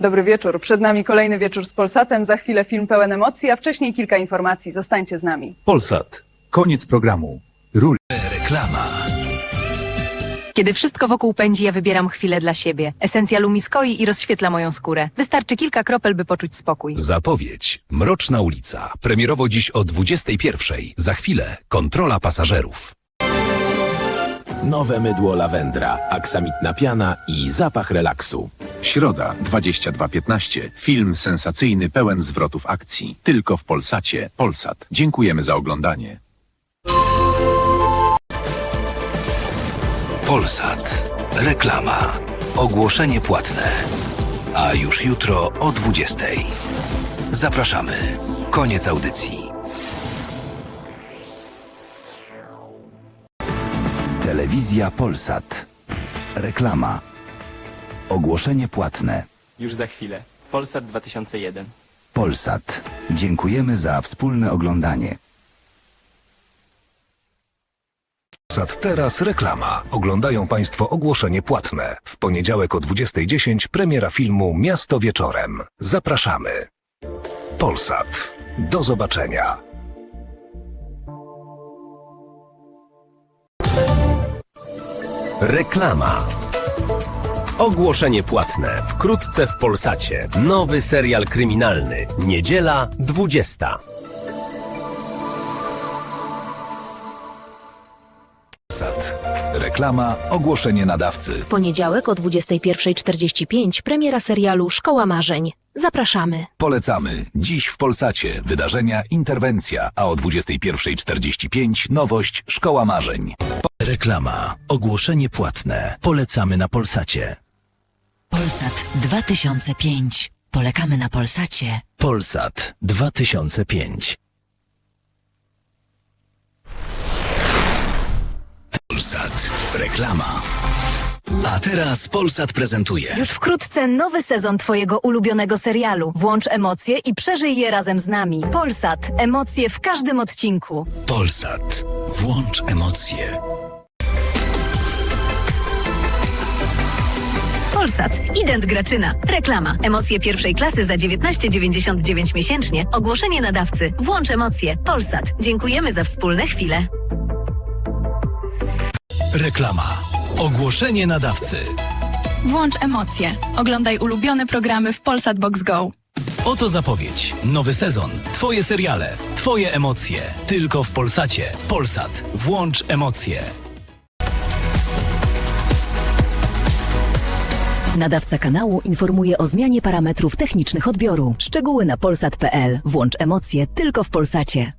Dobry wieczór. Przed nami kolejny wieczór z Polsatem. Za chwilę film pełen emocji, a wcześniej kilka informacji. Zostańcie z nami. Polsat. Koniec programu. Ról. Reklama. Kiedy wszystko wokół pędzi, ja wybieram chwilę dla siebie. Esencja Lumi skoi i rozświetla moją skórę. Wystarczy kilka kropel, by poczuć spokój. Zapowiedź. Mroczna ulica. Premierowo dziś o 21.00. Za chwilę kontrola pasażerów. Nowe mydło lawendra, aksamitna piana i zapach relaksu. Środa, 22.15. Film sensacyjny pełen zwrotów akcji. Tylko w Polsacie. Polsat. Dziękujemy za oglądanie. Polsat. Reklama. Ogłoszenie płatne. A już jutro o 20.00. Zapraszamy. Koniec audycji. Telewizja Polsat. Reklama. Ogłoszenie płatne. Już za chwilę. Polsat 2001. Polsat. Dziękujemy za wspólne oglądanie. Polsat teraz reklama. Oglądają Państwo ogłoszenie płatne. W poniedziałek o 20.10 premiera filmu Miasto wieczorem. Zapraszamy. Polsat. Do zobaczenia. Reklama. Ogłoszenie płatne. Wkrótce w Polsacie. Nowy serial kryminalny. Niedziela 20. Polsat. Reklama. Ogłoszenie nadawcy. W poniedziałek o 21.45 premiera serialu Szkoła Marzeń. Zapraszamy. Polecamy. Dziś w Polsacie. Wydarzenia, interwencja. A o 21.45 nowość Szkoła Marzeń. Reklama. Ogłoszenie płatne. Polecamy na Polsacie. Polsat 2005. Polegamy na Polsacie. Polsat 2005. Polsat. Reklama. A teraz Polsat prezentuje. Już wkrótce nowy sezon Twojego ulubionego serialu. Włącz emocje i przeżyj je razem z nami. Polsat. Emocje w każdym odcinku. Polsat. Włącz emocje. Polsat. Ident Graczyna. Reklama. Emocje pierwszej klasy za 19,99 miesięcznie. Ogłoszenie nadawcy. Włącz emocje. Polsat. Dziękujemy za wspólne chwile. Reklama. Ogłoszenie nadawcy. Włącz emocje. Oglądaj ulubione programy w Polsat Box Go. Oto zapowiedź. Nowy sezon. Twoje seriale. Twoje emocje. Tylko w Polsacie. Polsat. Włącz emocje. Nadawca kanału informuje o zmianie parametrów technicznych odbioru. Szczegóły na polsat.pl. Włącz emocje tylko w Polsacie.